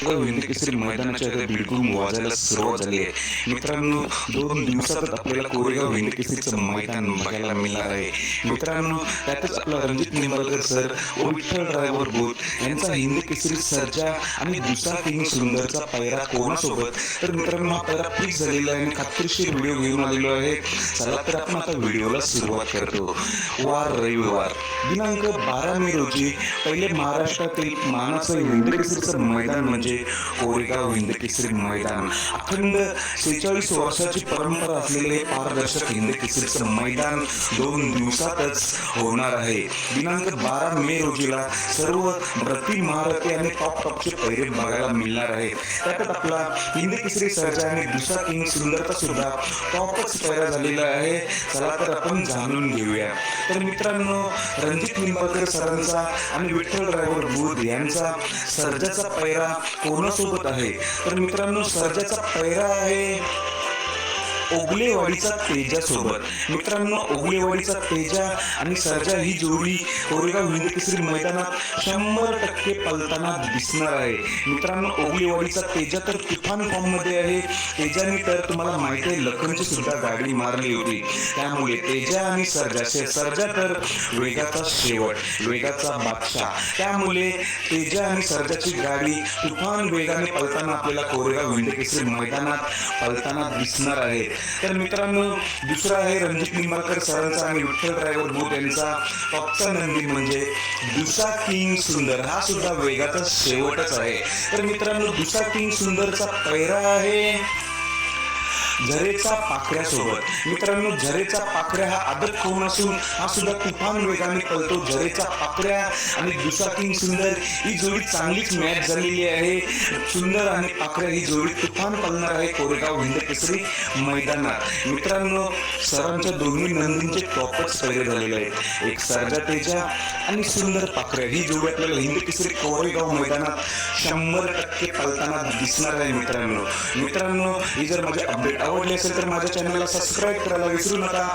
केसरी मैदानाच्या बिलकुल वाजायला सुरुवात झाली आहे. मित्रांनो दोन दिवसातच आपल्याला कोरेगाव हिंदकेसरीचं मैदान बघायला मिळणार आहे. मित्रांनो त्यातच आपला रणजित निंबाळकर सर व विठ्ठल ड्रायव्हर बोध यांचा हिंदकेसरी सर्जा आणि दुसरा किंग सुंदरचा पैरा कोणासोबत? तर मित्रांनो हा पैरा फिक्स झालेला आहे आणि खात्रीशीर व्हिडिओ घेऊन आलेलो आहे. चला तर आपण आता व्हिडिओला सुरुवात करतो. वार रविवार दिनांक बारा मे रोजी पहिले महाराष्ट्रातील मानाचं हिंदकेसरीचं मैदान म्हणजे म्हणजे कोरेगाव हिंदकेसरी मैदान. अखंड सेहेचाळीस वर्षाची परंपरा असलेले पारदर्शक हिंदकेसरीचं मैदान दोन दिवसातच होणार आहे. दिनांक बारा मे रोजीला सर्व प्रति महारथी आणि टॉप टॉपचे पैरे बघायला मिळणार आहे. त्यात आपला हिंदकेसरी सरजा सर्जा आणि दुसरा किंग सुंदरता सुद्धा टॉपच पैरा झालेला आहे. चला तर आपण जाणून घेऊया. तर मित्रांनो रणजित निंबाळकर सरांचा आणि विठ्ठल ड्रायव्हर बुध यांचा सर्जाचा पैरा कोणासोबत आहे. तर मित्रांनो सर्जाचा पैरा आहे. ओगलेवाडीचा तेजा सोबत. मित्रांनो ओगलेवाडीचा तेजा आणि सर्जा ही जोडी कोरेगाव हिंद केसरी मैदानात शंभर टक्के पलताना दिसणार आहे. मित्रांनो ओगलेवाडीचा तेजा तर तुफान फॉर्ममध्ये आहे. तेजाने तर तुम्हाला माहिती आहे लखनची सुद्धा गाडी मारली होती. त्यामुळे तेजा आणि सर्जा सर्जा तर वेगाचा शेवट वेगाचा बादशाह. त्यामुळे तेजा आणि सर्जाची गाडी तुफान वेगाने पलताना आपल्याला कोरेगाव हिंद केसरी मैदानात पलताना दिसणार आहे. तर मित्रांनो दुसरा आहे रणजित निंबाळकर सरांचा आणि विठ्ठल ड्रायव्हर बोट यांचा. टॉपचा नंदी म्हणजे दुसा किंग सुंदर. हा सुद्धा वेगाचा शेवटच आहे. तर मित्रांनो दुसा किंग सुंदरचा पैरा आहे. झरेचा पाखऱ्यासोबत मित्रांनो झरेचा पाखऱ्या हा आदत खाऊन असून हा सुद्धा तुफान वेगाने पळतो. झरेचा पाखऱ्या आणि दुसा सुंदर ही जोडी चांगलीच मॅच झालेली आहे. सुंदर आणि पाखऱ्या ही जोडी तुफान पळणार आहे कोरेगाव हिंद केसरी मैदानात. मित्रांनो सरांच्या दोन्ही नंदींचे टॉपच सगळे झालेले आहेत. एक सर्जा तेजा आणि सुंदर पाखऱ्या. ही जोडी आपल्याला हिंद केसरी कोरेगाव मैदानात शंभर टक्के पळताना दिसणार आहे मित्रांनो. मित्रांनो ही जर माझे अपडेट आवडली असेल तर माझ्या चॅनलला सबस्क्राईब करायला विसरू नका.